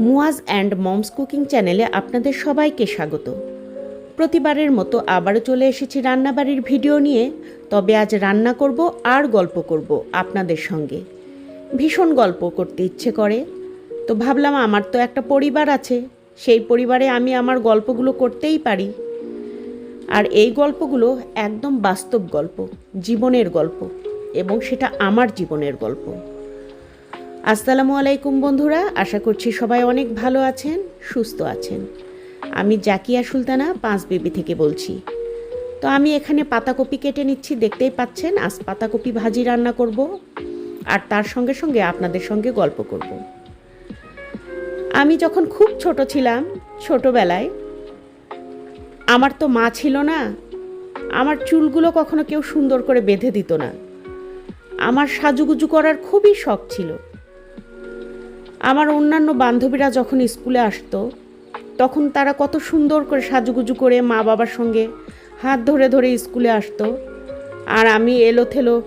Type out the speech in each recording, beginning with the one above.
Muaz and moms cooking চ্যানেলে আপনাদের সবাইকে স্বাগত। প্রতিবারের মতো আবারও চলে এসেছি রান্নাবাড়ির ভিডিও নিয়ে, তবে আজ রান্না করব আর গল্প করব আপনাদের সঙ্গে। ভীষণ গল্প করতে ইচ্ছে করে। তো ভাবলাম আমার তো একটা পরিবার আছে, সেই পরিবারে আমি আমার গল্পগুলো করতেই পারি। আর এই গল্পগুলো একদম বাস্তব গল্প, জীবনের গল্প, এবং সেটা আমার জীবনের গল্প। আসসালামু আলাইকুম বন্ধুরা, আশা করছি সবাই অনেক ভালো আছেন, সুস্থ আছেন। আমি জাকিয়া সুলতানা পাঁচ বেবি থেকে বলছি। তো আমি এখানে পাতাকপি কেটে নিচ্ছি, দেখতেই পাচ্ছেন, আজ পাতাকপি ভাজি রান্না করব, আর তার সঙ্গে সঙ্গে আপনাদের সঙ্গে গল্প করব। আমি যখন খুব ছোট ছিলাম, ছোটবেলায়, আমার তো মা ছিল না, আমার চুলগুলো কখনো কেউ সুন্দর করে বেঁধে দিত না। আমার সাজুগুজু করার খুবই শখ ছিল। আমার অন্যান্য বান্ধবীরা যখন স্কুলে আসতো, তখন তারা কত সুন্দর করে সাজুগুজু করে মা বাবার সঙ্গে হাত ধরে ধরে স্কুলে আসতো আর আমি এলোথেলো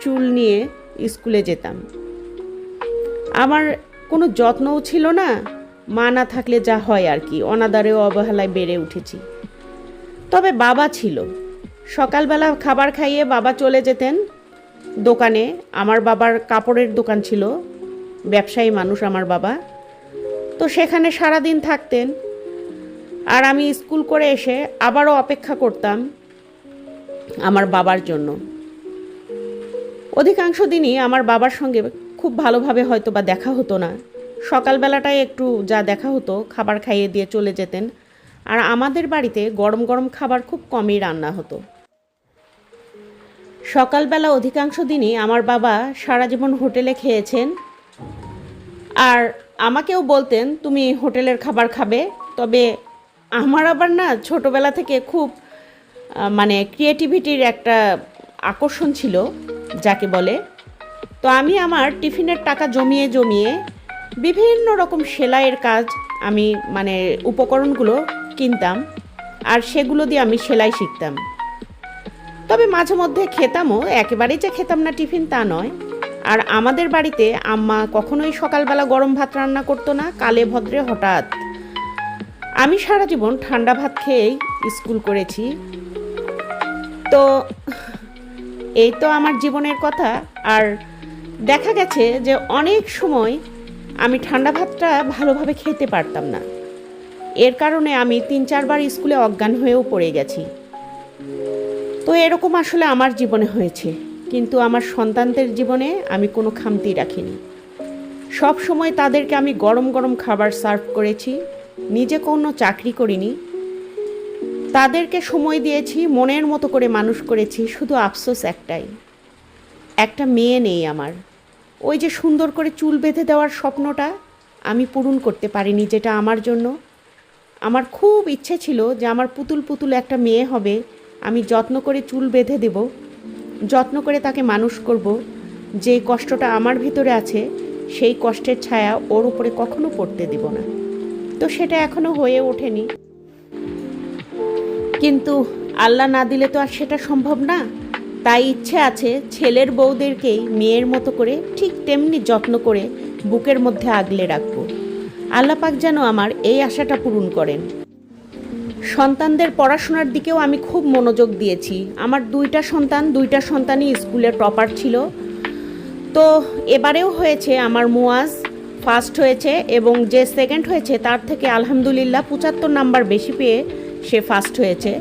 চুল নিয়ে স্কুলে যেতাম। আমার কোনো যত্নও ছিল না, মা না থাকলে যা হয় আর কি অনাদারে অবহেলায় বেড়ে উঠেছি। তবে বাবা ছিল। সকালবেলা খাবার খাইয়ে বাবা চলে যেতেন। দোকানে আমার বাবার কাপড়ের দোকান ছিল। ব্যবসায়ী মানুষ আমার বাবা। তো সেখানে সারা দিন থাকতেন। আর আমি স্কুল করে এসে আবারও অপেক্ষা করতাম আমার বাবার জন্য। অধিকাংশ দিনই আমার বাবার সঙ্গে খুব ভালোভাবে হয়তো বা দেখা হতো না। সকালবেলাটায় একটু যা দেখা হতো, খাবার খাইয়ে দিয়ে চলে যেতেন। আর আমাদের বাড়িতে গরম গরম খাবার খুব কমই রান্না হতো। সকালবেলা অধিকাংশ দিনই আমার বাবা সারা জীবন হোটেলে খেয়েছেন। আর আমাকেও বলতেন, তুমি হোটেলের খাবার খাবে। তবে আমার আবার না ছোটোবেলা থেকে খুব মানে ক্রিয়েটিভিটির একটা আকর্ষণ ছিল, যাকে বলে। তো আমি আমার টিফিনের টাকা জমিয়ে জমিয়ে বিভিন্ন রকম সেলাইয়ের কাজ আমি মানে উপকরণগুলো কিনতাম আর সেগুলো দিয়ে আমি সেলাই শিখতাম। তবে মাঝে মধ্যে খেতামও, একেবারেই যে খেতাম না টিফিন তা নয়। আর আমাদের বাড়িতে আম্মা কখনোই সকালবেলা গরম ভাত রান্না করতো না, কালে ভদ্রে হঠাৎ। আমি সারা জীবন ঠান্ডা ভাত খেয়েই স্কুল করেছি। তো, এই তো আমার জীবনের কথা। আর দেখা গেছে যে অনেক সময় আমি ঠান্ডা ভাতটা ভালোভাবে খেতে পারতাম না। এর কারণে আমি তিন চারবার স্কুলে অজ্ঞান হয়েও পড়ে গেছি। তো এরকম আসলে আমার জীবনে হয়েছে। কিন্তু আমার সন্তানদের জীবনে আমি কোনো খামতি রাখিনি। সব সময় তাদেরকে আমি গরম গরম খাবার সার্ভ করেছি, নিজে কোনো চাকরি করিনি। তাদেরকে সময় দিয়েছি, মনের মতো করে মানুষ করেছি, শুধু আফসোস একটাই। একটা মেয়ে নেই আমার। ওই যে সুন্দর করে চুল বেঁধে দেওয়ার স্বপ্নটা আমি পূরণ করতে পারিনি যেটা আমার জন্য। আমার খুব ইচ্ছে ছিল যে আমার পুতুল পুতুল একটা মেয়ে হবে, আমি যত্ন করে চুল বেঁধে দেব। যত্ন করে তাকে মানুষ করব, যে কষ্টটা আমার ভিতরে আছে, সেই কষ্টের ছায়া ওর উপরে কখনো পড়তে দিব না। তো সেটা এখনও হয়ে ওঠেনি। কিন্তু আল্লাহ না দিলে তো আর সেটা সম্ভব না। তাই ইচ্ছে আছে ছেলের বউদেরকেই মেয়ের মতো করে ঠিক তেমনি যত্ন করে বুকের মধ্যে আগলে রাখব। আল্লাপাক যেন আমার এই আশাটা পূরণ করেন। সন্তানদের পড়াশোনার দিকেও আমি খুব মনোযোগ দিয়েছি। আমার দুইটা সন্তান, দুইটা সন্তানই স্কুলে টপার ছিল। তো এবারেও হয়েছে আমার মুয়াজ ফার্স্ট হয়েছে এবং যে সেকেন্ড হয়েছে তার থেকে আলহামদুলিল্লাহ পঁচাত্তর নাম্বার বেশি পেয়ে সে ফার্স্ট হয়েছে,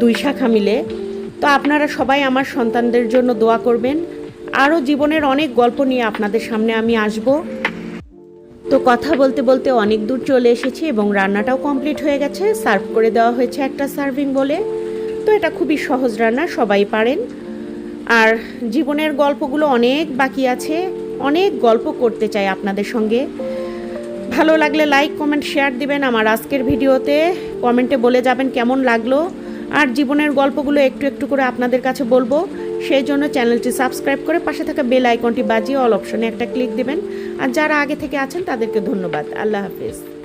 দুই শাখা মিলে। তো আপনারা সবাই আমার সন্তানদের জন্য দোয়া করবেন। আরও জীবনের অনেক গল্প নিয়ে আপনাদের সামনে আমি আসব। তো কথা বলতে বলতে অনেক দূর চলে এসেছি এবং রান্নাটাও কমপ্লিট হয়ে গেছে। সার্ভ করে দেওয়া হয়েছে একটা সার্ভিং বলে। তো এটা খুবই সহজ রান্না, সবাই পারেন। আর জীবনের গল্পগুলো অনেক বাকি আছে। অনেক গল্প করতে চাই আপনাদের সঙ্গে। ভালো লাগলে লাইক কমেন্ট শেয়ার দিবেন আমার আজকের ভিডিওতে। কমেন্টে বলে যাবেন কেমন লাগল। আর জীবনের গল্পগুলো একটু একটু করে আপনাদের কাছে বলব। সেই জন্য চ্যানেলটি সাবস্ক্রাইব করে পাশে থাকা বেল আইকনটি বাজিয়ে অল অপশনে একটা ক্লিক দেবেন। আর যারা আগে থেকে আছেন তাদেরকে ধন্যবাদ। আল্লাহ হাফিজ।